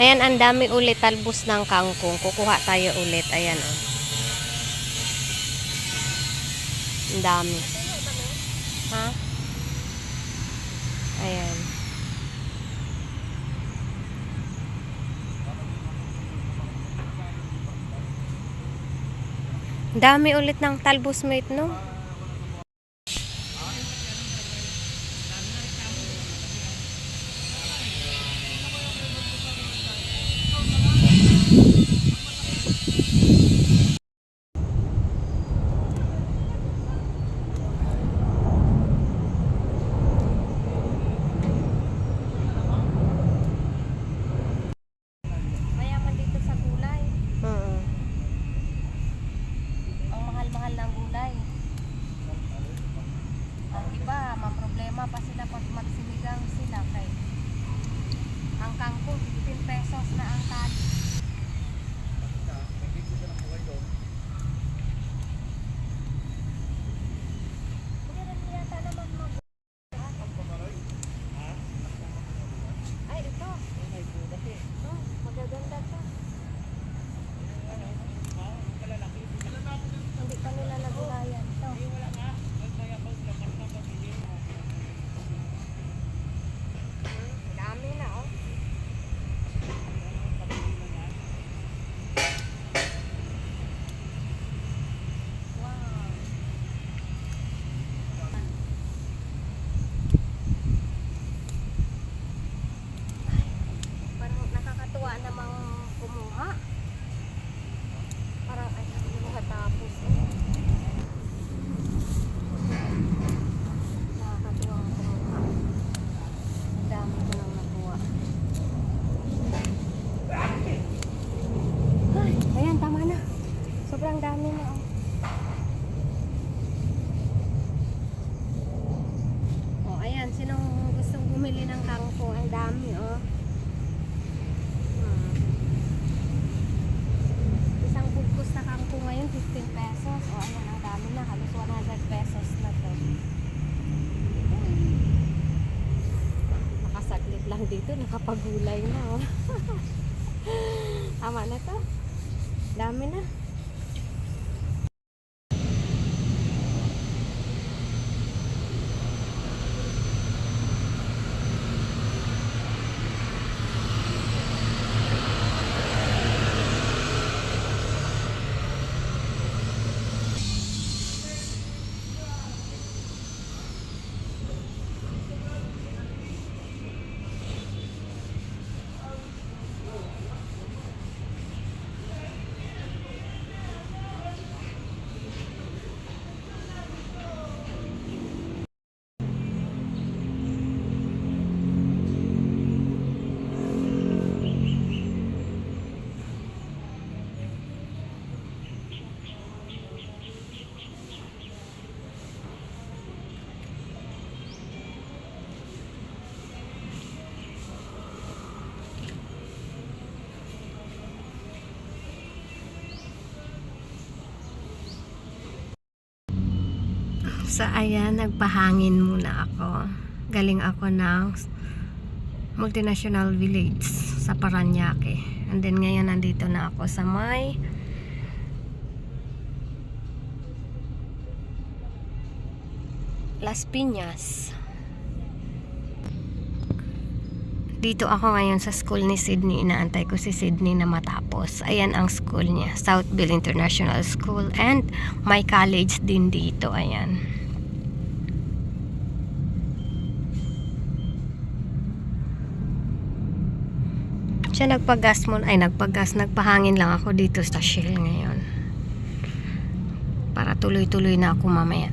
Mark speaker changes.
Speaker 1: Ayan, ang dami ulit talbos ng kangkong. Kukuha tayo ulit. Ayan, oh. Ang dami. Ha? Ayan. Dami ulit ng talbos mate, no?
Speaker 2: Sobrang dami na oh. Oh, ayan, sinong gustong bumili ng kangkong? Ang dami, oh. Hmm. Isang bugkos na kangkong ngayon, 15 pesos. O, ayan, ang dami na. Halos 100 pesos na to. Nakasaglit lang dito, nakapagulay na, oh. Tama na to. Dami na.
Speaker 1: Sa ayan, nagpahangin muna ako. Galing ako ng multinational village sa Paranaque. And then ngayon nandito na ako sa may Las Piñas. Dito ako ngayon sa school ni Sydney. Inaantay ko si Sydney na matapos. Ayan ang school niya. Southville International School. And may college din dito. Ayan. Siya nagpagas mo. Ay, nagpagas. Nagpahangin lang ako dito sa Shell ngayon. Para tuloy-tuloy na ako mamaya.